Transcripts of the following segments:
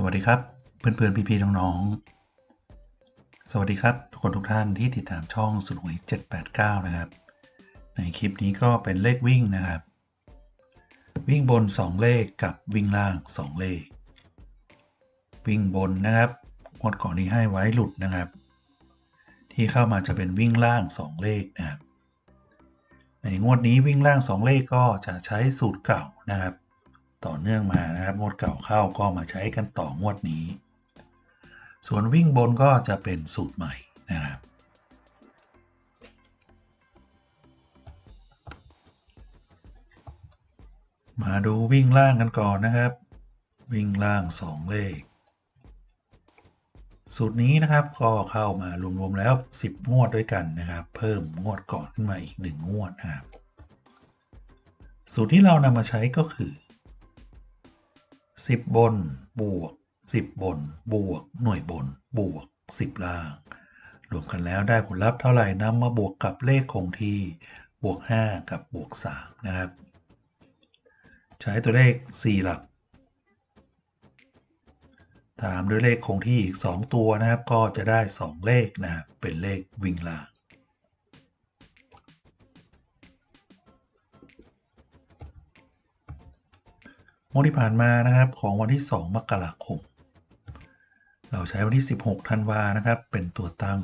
สวัสดีครับ เพื่อนๆพี่ๆน้องๆ สวัสดีครับ ทุกคนทุกท่านที่ติดตามช่องสุดหวย789 นะครับ ในคลิปนี้ก็เป็นเลขวิ่งนะครับ วิ่งบน 2 เลขกับวิ่งล่าง 2 เลข วิ่งบนนะครับงวดก่อนที่ให้ไว้หลุดนะครับ ที่เข้ามาจะเป็นวิ่งล่าง 2 เลขนะครับในงวดนี้วิ่งล่าง 2 เลขก็จะใช้สูตรเก่านะครับ ต่อเนื่องมานะครับงวดเก่าเข้าก็มาใช้กันต่องวดนี้ ส่วนวิ่งบนก็จะเป็นสูตรใหม่นะครับมาดูวิ่งล่างกันก่อนนะครับ วิ่งล่าง 2 เลข สูตรนี้นะครับก็เข้ามารวมๆแล้ว 10 งวดด้วยกันนะครับ เพิ่มงวดก่อนขึ้นมาอีก 1 งวดนะครับสูตรที่เรานำมาใช้ก็คือ 10บบนบวก10บบนบวกหน่วยบนบวก10ล่าง รวมกันแล้วได้ผลลัพธ์เท่าไหร่นำมาบวกกับเลขคงที่บวก 5 กับบวก 3 นะครับ ใช้ตัวเลข 4 หลัก ตามด้วยเลขคงที่อีก 2 ตัวนะครับ ก็จะได้ 2 เลขนะครับเป็นเลขวิ่งล่าง วดที่ผ่านมานะครับของวันที่ 2 มกราคม เราใช้วันที่ 16 ธันวานะครับ เป็นตัวตั้ง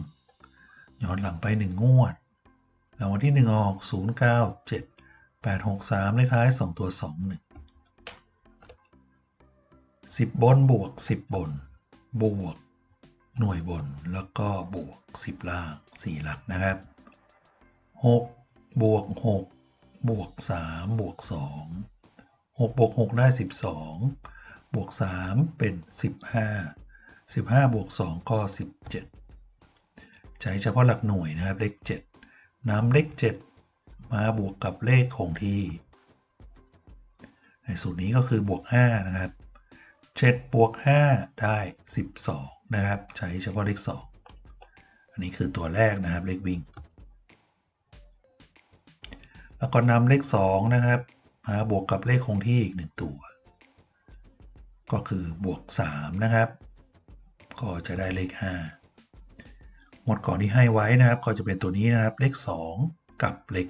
ย้อนหลังไป 1 งวดแล้ววันที่ 1 ออก 097 863 เลขท้าย 2 ตัว 21 10 บนบวก 10 บน บวก หน่วยบนแล้วก็บวก 10 ล่าง 4 หลักนะครับ 6 บวก 6 บวก 3 บวก 2 6บวก6ได้ 12 บวก 3 เป็น 15 15 บวก 2 ก็ 17 ใช้เฉพาะหลักหน่วยนะครับ เลข 7นำเลข 7 มาบวกกับเลขคงที่ ในสูตรนี้ก็คือบวก 5 นะครับ 7 บวก 5 ได้ 12 นะครับ ใช้เฉพาะเลข 2 อันนี้คือตัวแรกนะครับ เลขวิ่ง แล้วก็นำเลข 2 นะครับ มาบวกกับเลขคงที่อีก 1 ตัว ก็คือบวก 3 นะครับ ก็จะได้เลข 5 หมดก่อนที่ให้ไว้นะครับ ก็จะเป็นตัวนี้นะครับ เลข 2 กับเลข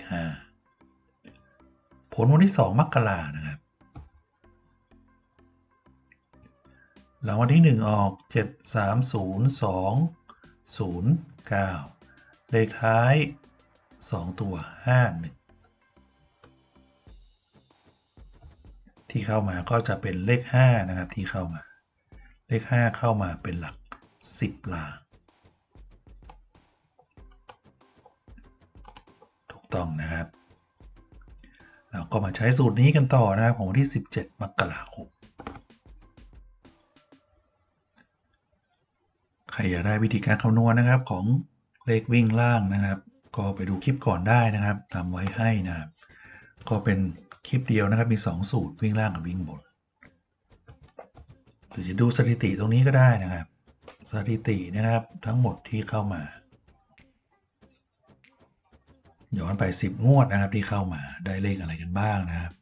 5 ผลวันที่ 2มกรานะครับหลังวันที่ 1 ออก 7 3 0 2 0 9 เลขท้าย 2 ตัว 5 1 ที่เข้ามาก็จะเป็นเลข5นะครับที่เข้ามา เลข 5 เข้ามาเป็นหลัก 10ลาถูกต้องนะครับ เราก็มาใช้สูตรนี้กันต่อนะครับของวันที่ 17 มกราคมใครอยากได้วิธีการคำนวณนะครับของเลขวิ่งล่างนะครับ ก็ไปดูคลิปก่อนได้นะครับทำไว้ให้นะครับ ก็เป็น คลิปเดียวนะครับ มี 2 สูตรวิ่งล่างกับวิ่งบนหรือจะดูสถิติตรงนี้ก็ได้นะครับ สถิตินะครับทั้งหมดที่เข้ามา ย้อนไป 10 งวดนะครับที่เข้ามาได้เลขอะไรกันบ้างนะครับ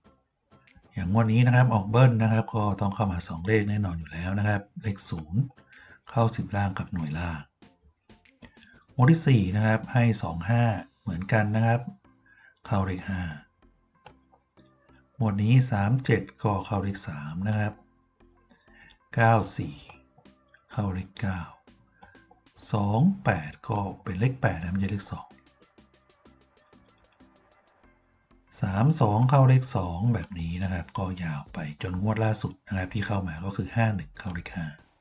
อย่างงวดนี้นะครับออกเบิ้ลนะครับ ก็ต้องเข้ามา 2 เลขแน่นอนอยู่แล้วนะครับ เลข 0 เข้า 10 ล่างกับหน่วยล่างหมวดที่ 4 นะครับให้ 2 5 เหมือนกันนะครับ เข้าเลข5 หมวดนี้ 3 7ก็เข้าเลข3นะครับ 9 4 เข้าเลข9 2 8 ก็เป็นเลข8นะไม่ใช่เลข2 3 2 เข้าเลข 2 แบบนี้นะครับ ก็ยาวไปจนงวดล่าสุดนะครับที่เข้ามาก็คือ 5 1 เข้าเลข5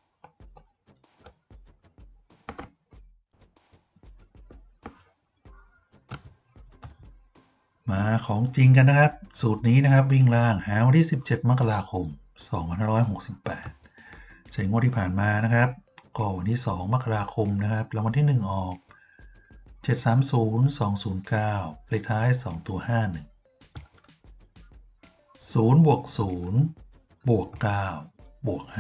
มาของจริงกันนะครับ สูตรนี้นะครับวิ่งล่างหาวันที่ 17 มกราคม 2568 ใช้งวดที่ผ่านมานะครับก็วันที่ 2 มกราคมนะครับแล้ววันที่ 1 ออก 730 209 เลขท้าย 2 ตัว 51 0บวก0บวก9บวก5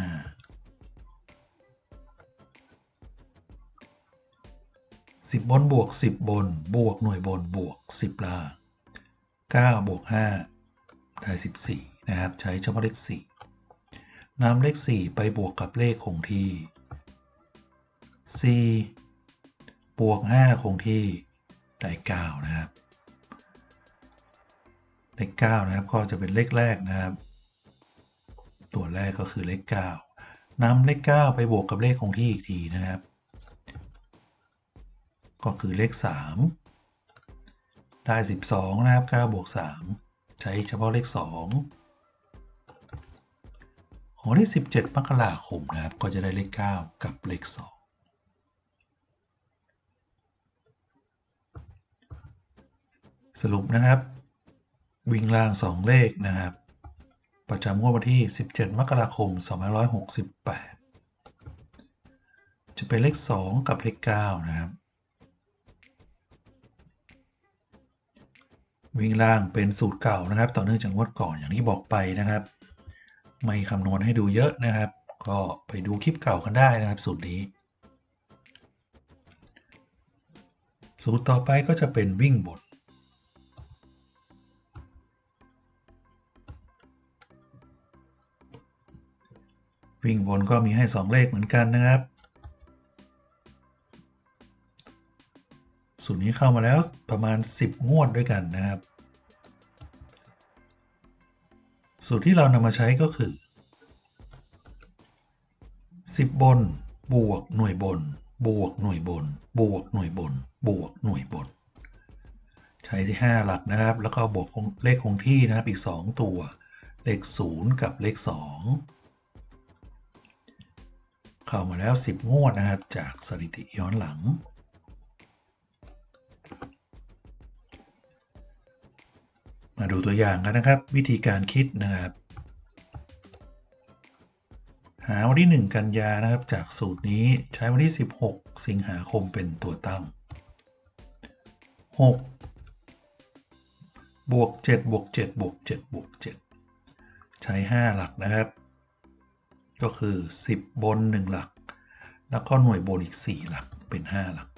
10 บนบวก 10 บน บวกหน่วยบนบวก 10ล่าง 9บวก5ได้ 14 นะครับ ใช้เฉพาะเลข 4นำเลข 4 ไปบวกกับเลขคงที่ 4 บวก 5 คงที่ได้ 9 นะครับ เลข 9 นะครับ ก็จะเป็นเลขแรกนะครับ ตัวแรกก็คือเลข 9นำเลข 9 ไปบวกกับเลขคงที่อีกทีนะครับ ก็คือเลข 3 ได้ 12 นะครับ9บวก3 ใช้เฉพาะเลข 2 ของที่ 17มกราคมนะครับ ก็จะได้เลข 9 กับเลข 2สรุปนะครับ วิ่งล่าง 2 เลขนะครับ ประจำงวดวันที่ 17 มกราคม 2568 จะเป็นเลข 2 กับเลข 9 นะครับ วิ่งล่างเป็นสูตรเก่านะครับ ต่อเนื่องจากงวดก่อนอย่างที่บอกไปนะครับ ไม่คำนวณให้ดูเยอะนะครับ ก็ไปดูคลิปเก่ากันได้นะครับ สูตรนี้ สูตรต่อไปก็จะเป็นวิ่งบนวิ่งบนก็มีให้ 2 เลขเหมือนกันนะครับ สูตรนี้เข้ามาแล้วประมาณ 10 งวดด้วยกันนะครับ สูตรที่เรานำมาใช้ก็คือ 10 บน บวกหน่วยบน บวกหน่วยบน บวกหน่วยบน บวกหน่วยบน ใช้ที่ 5 หลักนะครับ แล้วก็บวกเลขคงที่นะครับอีก 2 ตัว เลข 0 กับเลข 2 เข้ามาแล้ว 10 งวดนะครับจากสถิติย้อนหลัง มาดูตัวอย่างกันนะครับ วิธีการคิดนะครับ หาวันที่ 1 กันยานะครับ จากสูตรนี้ใช้วันที่ 16 สิงหาคมเป็นตัวตั้ง 6 บวก 7 บวก 7 บวก 7 บวก 7 ใช้ 5 หลักนะครับ ก็คือ 10 บน 1 หลัก แล้วก็หน่วยบนอีก 4 หลักเป็น 5 หลัก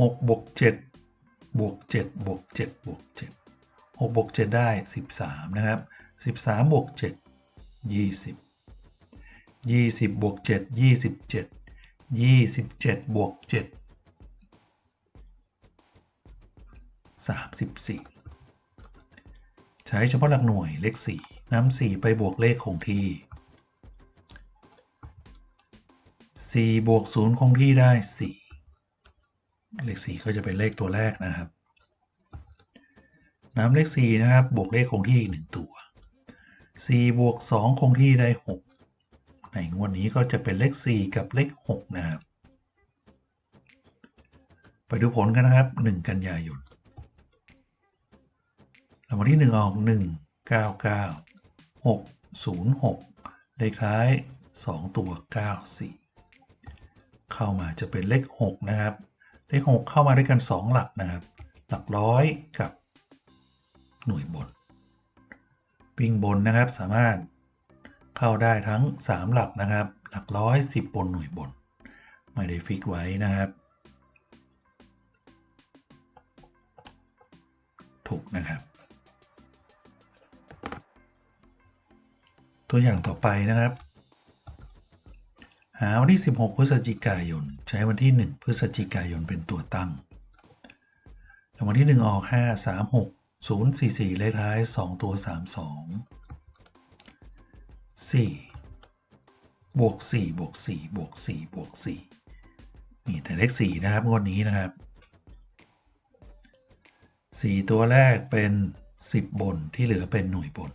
6 บวก 7 บวก 7 บวก 7 บวก 7 6บวก7ได้ 13 นะครับ 13บวก7 20 20บวก7 27 27บวก7 34 ใช้เฉพาะหลักหน่วยเลข 4นำ4 ไปบวกเลขคงที่ 4 บวก 0 คงที่ได้ 4 เลข 4 ก็จะเป็นเลขตัวแรกนะครับ นำเลข 4 นะครับ บวกเลขคงที่อีก 1 ตัว 4 บวก 2 คงที่ได้ 6 ในงวดนี้ก็จะเป็นเลข 4 กับเลข 6 นะครับ ไปดูผลกันนะครับ 1 กันยายนรางวัลที่ 1 ออก 1 9 9 6 0 6 เลขท้าย 2 ตัว 9 4 เข้ามาจะเป็นเลข 6 นะครับ เลข 6 เข้ามาด้วยกัน 2 หลักนะครับ หลักร้อยกับ หน่วยบน วิ่งบนนะครับสามารถเข้าได้ทั้ง 3 หลักนะครับ หลักร้อย10บนหน่วยบน ไม่ได้ฟิกไว้นะครับ ถูกนะครับ ตัวอย่างต่อไปนะครับ หาวันที่ 16 พฤศจิกายน ใช้วันที่ 1 พฤศจิกายนเป็นตัวตั้งรางวัลที่ 1 ออก 5 3 6 0 4 4 เลขท้าย 2 ตัว 3 2 4 บวก 4 บวก 4 บวก 4 บวก 4 นี่แต่เลข 4 นะครับ งวดนี้นะครับ 4 ตัวแรกเป็น 10 บนที่เหลือเป็นหน่วยบน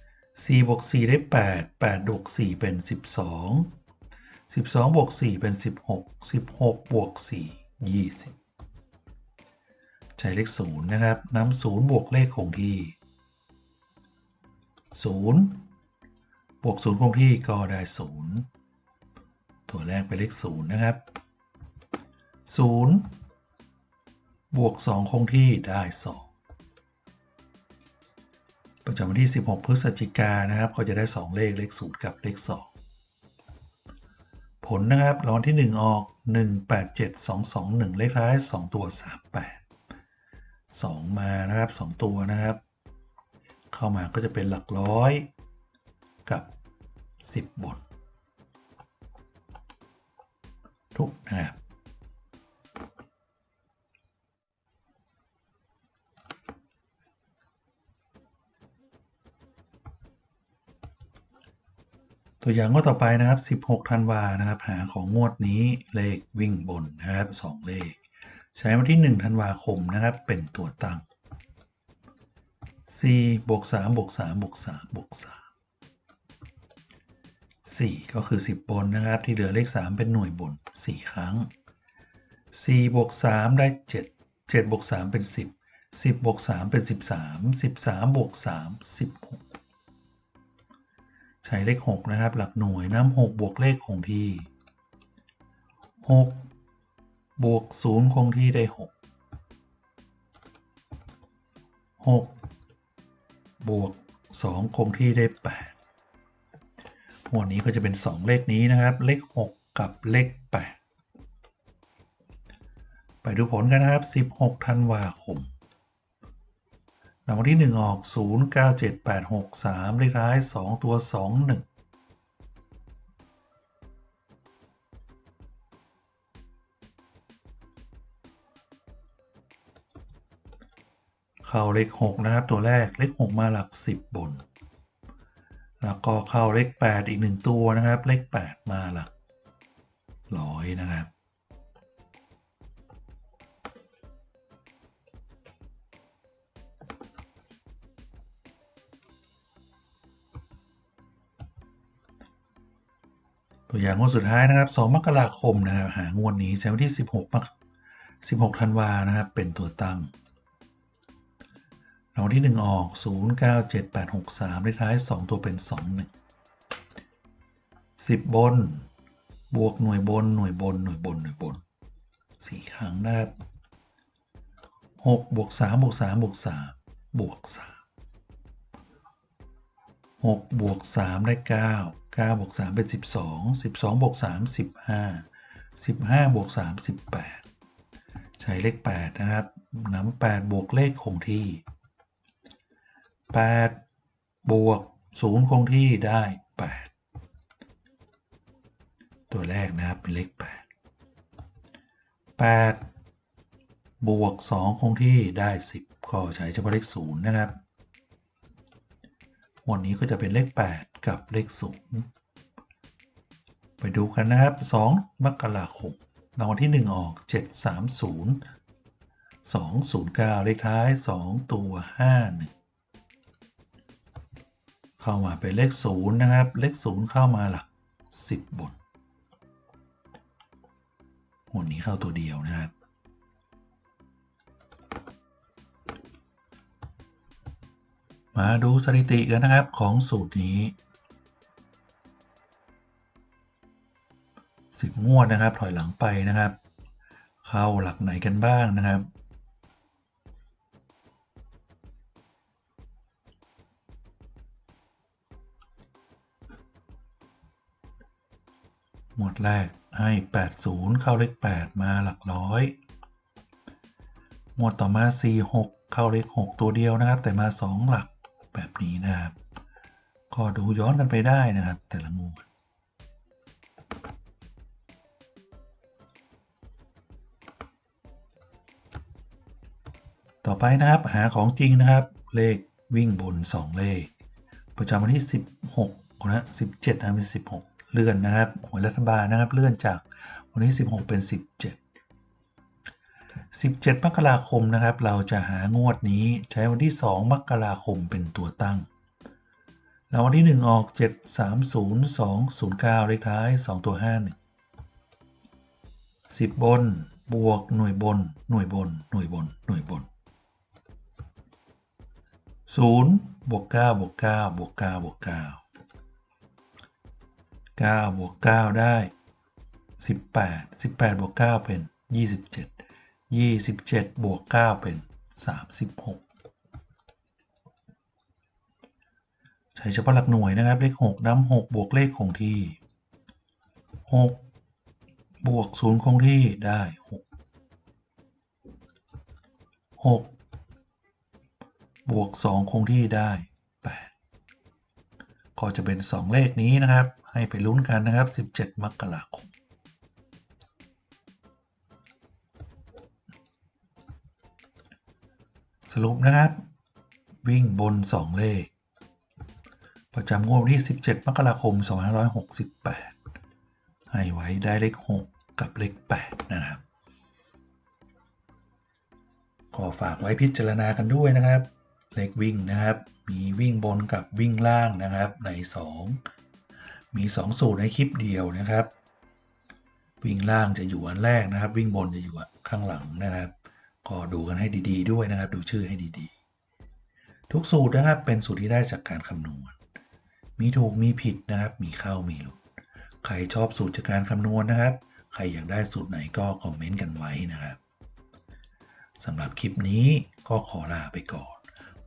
4 บวก 4 ได้ 8 8 บวก 4 เป็น 12 12 บวก 4 เป็น 16 16 บวก 4 20 ใช้เลข0นะครับนำ0บวกเลขคงที่0บวก0คงที่ก็ได้ 0 ตัวแรกเป็นเลข0นะครับ0บวก2คงที่ได้ 2 ประจำวันที่ 16 พฤศจิกายนนะครับก็จะได้ 2 เลขเลข0กับเลข 2 ผลนะครับรางวัลที่ 1 ออก 1 8 7 2 2 1 เลขท้าย 2 ตัว 38 2 มานะครับ 2 ตัวนะครับ เข้ามาก็จะเป็นหลักร้อยกับ 10บนถูกนะครับตัวอย่างงวดต่อไปนะครับ 16 ธันวานะครับ หาของงวดนี้เลขวิ่งบนนะครับ 2 เลข ใช้วันที่ 1 ธันวาคมนะครับ เป็นตัวตั้ง4บวก3บวก3บวก3บวก3 4 ก็คือ 10 บนนะครับ ที่เหลือเลข 3 เป็นหน่วยบน 4 ครั้ง4บวก3ได้ 7 7บวก3เป็น 10 10บวก3เป็น 13 13บวก3 16 ใช้เลข 6 นะครับ หลักหน่วยน้ำ6บวกเลขคงที่ 6 บวก0คงที่ได้6 6บวก2คงที่ได้8หมวดนี้ก็จะเป็น2เลขนี้นะครับ เลข6กับเลข8ไปดูผลกันนะครับ16ธันวาคมรางวัลที่1ออก0 9 7 8 6 3เลขท้าย2ตัว2 1 เข้าเลข6นะครับ ตัวแรกเลข6มาหลัก 10 บน แล้วก็เข้าเลข 8 อีก 1 ตัวนะครับ เลข 8 มาหลักร้อยนะครับ ตัวอย่างงวดสุดท้ายนะครับ 2 มกราคมนะครับ หางวดนี้ใช้วันที่ 16มก16ธันวานะครับ เป็นตัวตั้ง ที่ 1 ออก 0 9 7 8 6 3 เลขท้าย 2 ตัวเป็น 2 1 10 บน บวกหน่วยบนหน่วยบนหน่วยบนหน่วยบน 4 ครั้งนะครับ 6 บวก 3 บวก 3 บวก 3 บวก 3 6 บวก 3 ได้ 9 9 บวก 3 เป็น 12 12 บวก 3 15 15 บวก 3 18 ใช้เลข 8 นะครับนำ8บวกเลขคงที่ 8 บวก 0 คงที่ได้ 8 ตัวแรกนะครับเป็นเลข 8 8 บวก 2 คงที่ได้ 10 ก็ใช้เฉพาะเลข 0 นะครับ วันนี้ก็จะเป็นเลข 8 กับเลข 0 ไปดูกันนะครับ 2 มกราคมรางวัลที่ 1 ออก 730 209 เลขท้าย 2 ตัว 51 เข้ามาเป็นเลข0นะครับ เลข0เข้ามาหลัก 10บนวันนี้เข้าตัวเดียวนะครับ มาดูสถิติกันนะครับของสูตรนี้ 10 งวดนะครับ ถอยหลังไปนะครับ เข้าหลักไหนกันบ้างนะครับ ดแรกให้ 80 เข้าเลข 8 มาหลักร้อย งวดต่อมา 46 เข้าเลข 6 ตัวเดียวนะครับ แต่มา 2 หลักแบบนี้นะครับ ก็ดูย้อนกันไปได้นะครับ แต่ละงวดต่อไปนะครับหาของจริงนะครับ เลขวิ่งบน 2 เลข ประจำวันที่ 16นะ17นะเป็น16 เลื่อนนะครับหวยรัฐบาลนะครับเลื่อนจากวันที่ 16 เป็น 17 17 มกราคมนะครับ เราจะหางวดนี้ใช้วันที่ 2 มกราคมเป็นตัวตั้งแล้ววันที่ 1 ออก 7 3 0 2 0 9เลขท้าย 2 ตัว 5 1 10 บน บวกหน่วยบน หน่วยบน หน่วยบน หน่วยบน 0 บวก 9 บวก 9 บวก 9 บวก 9 9บวก9ได้ 18 18บวก9เป็น 27 27บวก9เป็น 36 ใช้เฉพาะหลักหน่วยนะครับ เลข 6น้ำ6บวกเลขคงที่ 6 บวก 0 คงที่ได้ 6 6 บวก 2 คงที่ได้ 8 ก็จะเป็น 2 เลขนี้นะครับ ให้ไปลุ้นกันนะครับ 17 มกราคมสรุปนะครับ วิ่งบน 2 เลข ประจำงวดที่ 17 มกราคม 2568 ให้ไว้ได้เลข 6 กับเลข 8 นะครับ ขอฝากไว้พิจารณากันด้วยนะครับ เลขวิ่งนะครับ มีวิ่งบนกับวิ่งล่างนะครับใน 2 มี 2 สูตรในคลิปเดียวนะครับ วิ่งล่างจะอยู่อันแรกนะครับ วิ่งบนจะอยู่ข้างหลังนะครับ ก็ดูกันให้ดีๆ ด้วยนะครับ ดูชื่อให้ดีๆ ทุกสูตรนะครับเป็นสูตรที่ได้จากการคำนวณ มีถูกมีผิดนะครับ มีเข้ามีหลุด ใครชอบสูตรจากการคำนวณนะครับ ใครอยากได้สูตรไหนก็คอมเมนต์กันไว้นะครับสำหรับคลิปนี้ก็ขอลาไปก่อน